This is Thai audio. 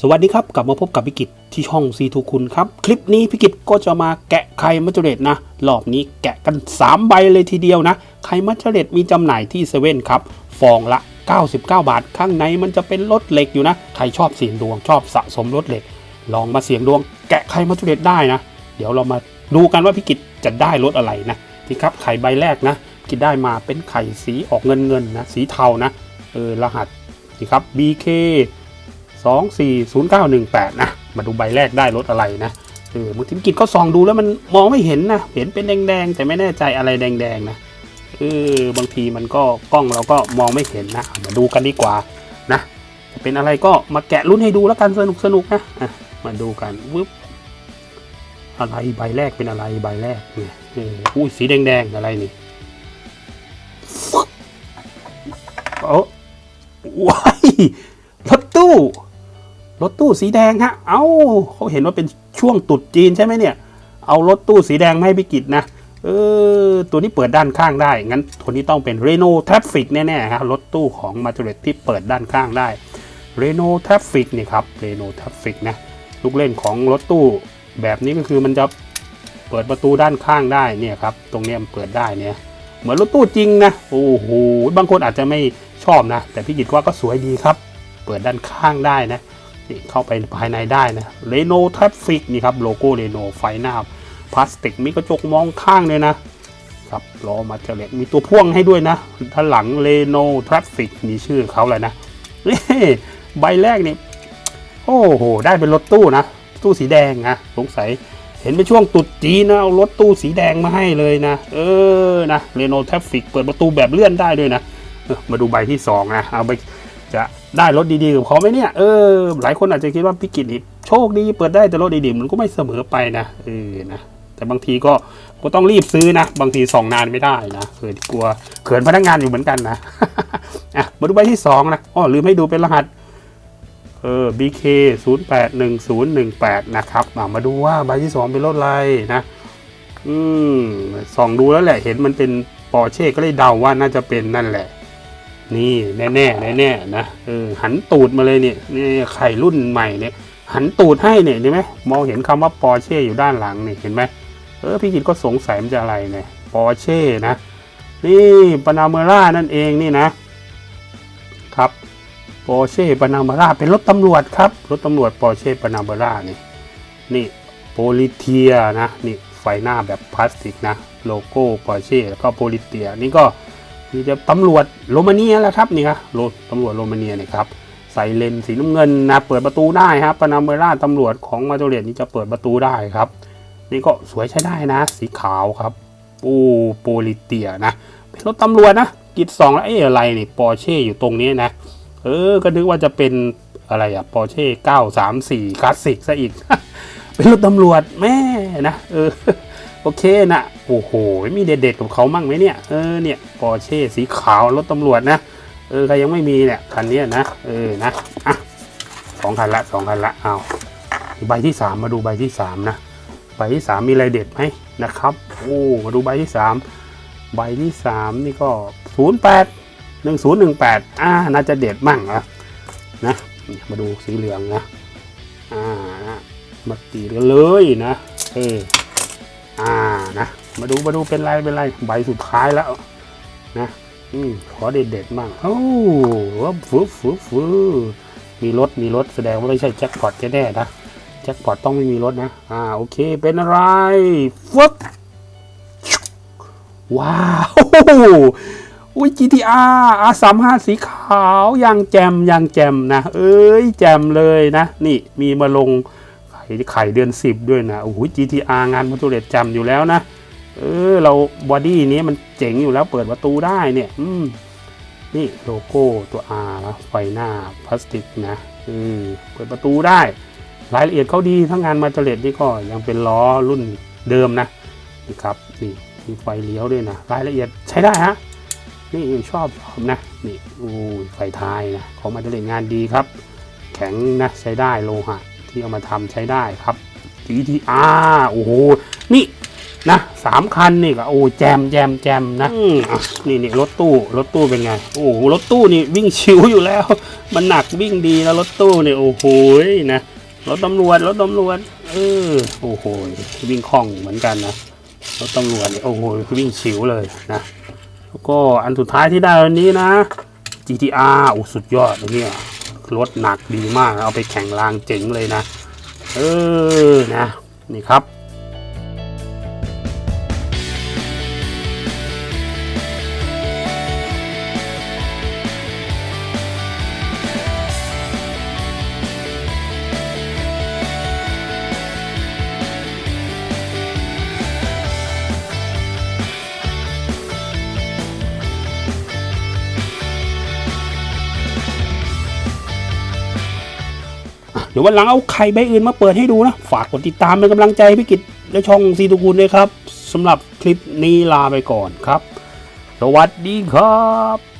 สวัสดีครับ กลับมาพบกับพิกิจที่ช่องซีทูคุณครับ คลิปนี้พิกิจก็จะมาแกะไข่มัจจุเรตนะรอบนี้แกะกัน 3 ใบเลยทีเดียวนะ ไข่มัจจุเรตมีจำหน่ายที่เซเว่นครับ ฟองละ 99 บาท ข้างในมันจะเป็นรถเหล็กอยู่นะ ใครชอบเสียงดวงชอบสะสมรถเหล็ก ลองมาเสียงดวงแกะไข่มัจจุเรตได้นะ เดี๋ยวเรามาดูกันว่าพิกิจจะได้รถอะไรนะนี่ครับไข่ใบแรกนะกิจได้มาเป็นไข่สีออกเงินเงินนะสีเทานะเออรหัสนี่ครับ BK 240918 นะ มาดูใบแรกได้รถอะไรนะเออบางทีกิจก็ส่องดูแล้วมันมองไม่เห็นนะ เห็นเป็นแดงๆ แต่ไม่แน่ใจอะไรแดงๆนะเออบางทีมันก็กล้องเราก็มองไม่เห็นนะ มาดูกันดีกว่านะจะเป็นอะไรก็มาแกะรุ่นให้ดูแล้วกันสนุกสนุกนะะมาดูกันวึบอะไรใบแรกเป็นอะไรใบแรกเนี่ยเอออุ้ยสีแดงๆอะไรนี่โอ้ว้ายรถตู้ รถตู้สีแดงฮะ เอา้าเขาเห็นว่าเป็นช่วงตุดจีนใช่ไหมเนี่ย เอารถตู้สีแดงไมาให้พี่กิจนะ เออ ตัวนี้เปิดด้านข้างได้ งั้นตัวนี้ต้องเป็น Renault Traffic แน่ๆฮะรถตู้ของ m a t u r e t ที่เปิดด้านข้างได้ Renault Traffic นี่ครับ Renault Traffic นะ ลูกเล่นของรถตู้แบบนี้ก็คือมันจะเปิดประตูด้านข้างได้เนี่ยครับ ตรงนี้มันเปิดได้เนี่ย เหมือนรถตู้จริงนะ โอ้โห บางคนอาจจะไม่ชอบนะ แต่พี่กิจว่าก็สวยดีครับ เปิดด้านข้างได้นะ นี่เข้าไปภายในได้นะเรโนทราฟิกนี่ครับโลโก้เรโนไฟหน้าพลาสติกมีกระจกมองข้างเลยนะครับล้อมาเจเล็กมีตัวพ่วงให้ด้วยนะด้านหลังเรโนทราฟิกมีชื่อเขาเลยนะใบแรกนี่โอ้โห ได้เป็นรถตู้นะ ตู้สีแดงนะสงสัยเห็นเป็นช่วงตุดจีนะเอารถตู้สีแดงมาให้เลยนะ เออนะเรโนทราฟิกเปิดประตูแบบเลื่อนได้ด้วยนะมาดูใบที่สองนะเอาไปจะ ได้รถดีๆกับเขาไหมเนี่ยเออหลายคนอาจจะคิดว่าพิกิจนี่โชคดีเปิดได้แต่รถดีๆมันก็ไม่เสมอไปนะเออนะแต่บางทีก็ก็ต้องรีบซื้อนะ บางทีส่องนานไม่ได้นะเขินกลัวเขินพนักงานอยู่เหมือนกันนะอะมาดูใบที่สองนะอ๋อลืมให้ดูเป็นรหัสเออ BK 0 8 1 0 1 8 นะครับมาดูว่าใบที่สองเป็นรถอะไรนะ อืมส่องดูแล้วแหละเห็นมันเป็นปอร์เช่ก็เลยเดาว่าน่าจะเป็นนั่นแหละ นี่แน่แน่แน่แน่ๆนะเออหันตูดมาเลยเนี่ยนี่ไข่รุ่นใหม่เนี่ย หันตูดให้เนี่ยเห็นไหมมองเห็นคำว่าปอร์เช่อยู่ด้านหลังนี่เห็นไหมเออพี่กิตก็สงสัยมันจะอะไรเนี่ยปอร์เช่นะ นี่ปานาเมร่านั่นเองนี่นะครับปอร์เช่ปานาเมร่าเป็นรถตำรวจครับรถตำรวจปอร์เช่ปานาเมร่านี่นี่โพลิเทียนะนี่ไฟหน้าแบบพลาสติกนะโลโก้ปอร์เช่แล้วก็โพลิเทียนี่ก็ นี่จะตำรวจโรมาเนียแหละครับนี่ครับตำรวจโรมาเนียเนี่ยครับใส่เลนส์สีน้ำเงินนะเปิดประตูได้ครับปานาเมราตำรวจของมาโตเรียนนี่จะเปิดประตูได้ครับ นี่ก็สวยใช้ได้นะ สีขาวครับปูโปลิเตียนะเป็นรถตำรวจนะกิดสองแล้วเอ้อะไรนี่ปอร์เช่อยู่ตรงนี้นะ เออ ก็นึกว่าจะเป็นอะไรอะปอร์เช่เก้าสามสี่คลาสสิกซะอีก เป็นรถตำรวจแม่นะเออ โอเคนะโอ้โห มีเด็ดๆกับเขามั่งไหมเนี่ย เออเนี่ยปอร์เช่สีขาวรถตำรวจนะ เออใครยังไม่มีเนี่ยคันนี้นะ เออนะ อะสองคันละสองคันละเอาใบที่สามมาดูใบที่สามนะใบที่สามมีอะไรเด็ดไหมนะครับ โอ้ มาดูใบที่สามใบที่สามนี่ก็ศูนย์แปดหนึ่งศูนย์หนึ่งแปดอ่า น่าจะเด็ดมั่งนะนะ มาดูสีเหลืองนะ อ่านะมาตีกันเลยนะ เออ อ่านะมาดูมาดูเป็นไรเป็นไรใบสุดท้ายแล้วนะอืมขอเด็ดเด็ดมั่งโอ้ว่าฟื้ฟื้ฟื้มีรถมีรถแสดงว่าไม่ใช่แจ็คพอตแน่ๆนะแจ็คพอตต้องไม่มีรถนะอ่าโอเคเป็นอะไรฟึบว้าวอุ้ย GTR R35 สีขาวยังแจมยังแจมนะ เอ้ย แจมเลยนะ นี่มีมาลง ไข่ไข่เดือนสิบด้วยนะโอ้โห GTR งานมาตูเรตจำอยู่แล้วนะ เออ เราบอดี้นี้มันเจ๋งอยู่แล้วเปิดประตูได้เนี่ย อืม นี่โลโก้ตัว R นะไฟหน้าพลาสติกนะอืมเปิดประตูได้ รายละเอียดเขาดีทั้งงานมาตูเรตนี่ก็ยังเป็นล้อรุ่นเดิมนะนี่ครับนี่มีไฟเลี้ยวด้วยนะ รายละเอียดใช้ได้ฮะนี่ชอบชอบนะนี่โอ้ยไฟท้ายนะของมาตูเรตงานดีครับ แข็งนะใช้ได้โลหะ ที่เอามาทำใช้ได้ครับ GTR โอ้โห นี่นะสามคันนี่ก็โอ้แจมแจมแจมนะนี่นี่รถตู้รถตู้เป็นไง โอ้โหรถตู้นี่วิ่งชิวอยู่แล้ว มันหนักวิ่งดีแล้วรถตู้นี่โอ้โหนะรถตำรวจรถตำรวจเออโอ้โหวิ่งคล่องเหมือนกันนะรถตำรวจนี่โอ้โหวิ่งชิวเลยนะแล้วก็อันสุดท้ายที่ได้วันนี้นะ GTR โอ้สุดยอดเลยเนี่ย รถหนักดีมาก เอาไปแข่งรางเจ๋งเลยนะ เออนะ นี่ครับ ดี๋ยววันหลังเอาไข่ใบอื่นมาเปิดให้ดูนะ ฝากกดติดตามเป็นกำลังใจพี่กิจและช่องซีตูกูลด้วยครับสำหรับคลิปนี้ลาไปก่อนครับ สวัสดีครับ